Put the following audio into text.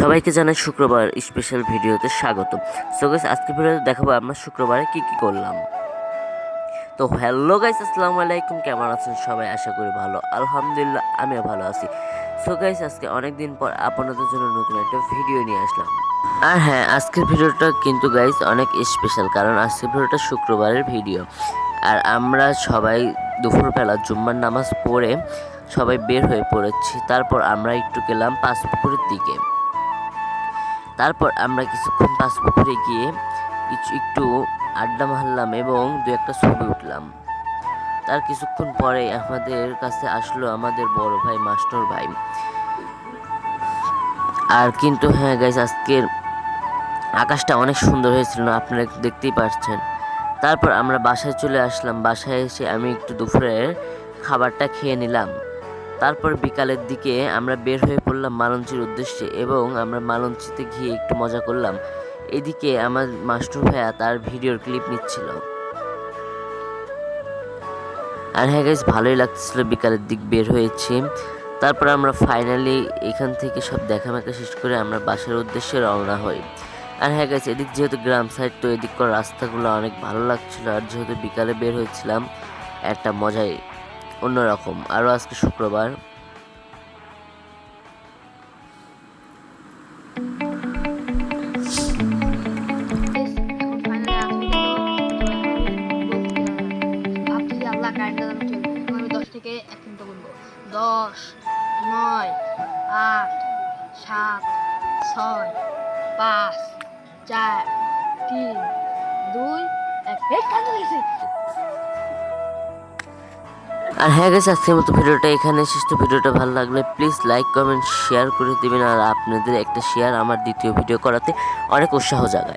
সবাইকে জানাই শুক্রবার স্পেশাল ভিডিওতে স্বাগত। সো গাইস আজকে ভিডিওতে দেখাবো আমরা শুক্রবারে কি কি করলাম। তো হ্যালো গাইস আসসালামু আলাইকুম, কেমন আছেন সবাই? আশা করি ভালো। আলহামদুলিল্লাহ, আমিও ভালো আছি। সো গাইস আজকে অনেক দিন পর আপনাদের জন্য নতুন একটা ভিডিও নিয়ে আসলাম। আর হ্যাঁ আজকের ভিডিওটা কিন্তু গাইস অনেক স্পেশাল কারণ আজকের ভিডিওটা শুক্রবারের ভিডিও আর আমরা সবাই দুপুরবেলা জুম্মার নামাজ পড়ে সবাই বের হয়ে পড়েছি। তারপর আমরা একটু গেলাম পাঁচপুকুরের দিকে। তারপর আমরা কিছুক্ষণ পাঁচপুকুরে গিয়ে কিছু একটু আড্ডা মারলাম এবং দু একটা ছবি উঠলাম। তার কিছুক্ষণ পরে আমাদের কাছে আসলো আমাদের বড় ভাই, মাস্টার ভাই। আর কিন্তু হ্যাঁ গাইজ আজকের আকাশটা অনেক সুন্দর হয়েছিল, আপনারা দেখতেই পাচ্ছেন তারপর আমরা বাসায় চলে আসলাম। বাসায় এসে আমি একটু দুপুরের খাবারটা খেয়ে নিলাম। তারপর বিকালের দিকে আমরা বের হয়ে পড়লাম মালঞ্চির উদ্দেশ্যে এবং আমরা মালঞ্চিতে গিয়ে একটু মজা করলাম। এদিকে আমার মাস্টার ভাইয়া তার ভিডিওর ক্লিপ নিচ্ছিল। আর হ্যাঁ গাইজ ভালোই লাগতেছিল বিকালের দিক বের হয়েছি। তারপর আমরা ফাইনালি এখান থেকে সব দেখামেখা শেষ করে আমরা বাসার উদ্দেশ্যে রওনা হই। আর হ্যাঁ গাইজ এদিক যেহেতু গ্রাম সাইড তো এদিক কর রাস্তাগুলো অনেক ভালো লাগছিল। আর যেহেতু বিকালে বের হয়েছিলাম, একটা মজাই অন্যরকম। আরও আজকে শুক্রবার। দশ, নয়, আট, সাত, ছয়, পাঁচ, চার, তিন, দুই, এক। গেছে। আর হ্যাঁ গেছে আজকের মতো ভিডিওটা এখানে শেষ। তো ভিডিওটা ভালো লাগলে প্লিজ লাইক কমেন্ট শেয়ার করে দেবেন। আর আপনাদের একটা শেয়ার আমার দ্বিতীয় ভিডিও করাতে অনেক উৎসাহ জাগায়।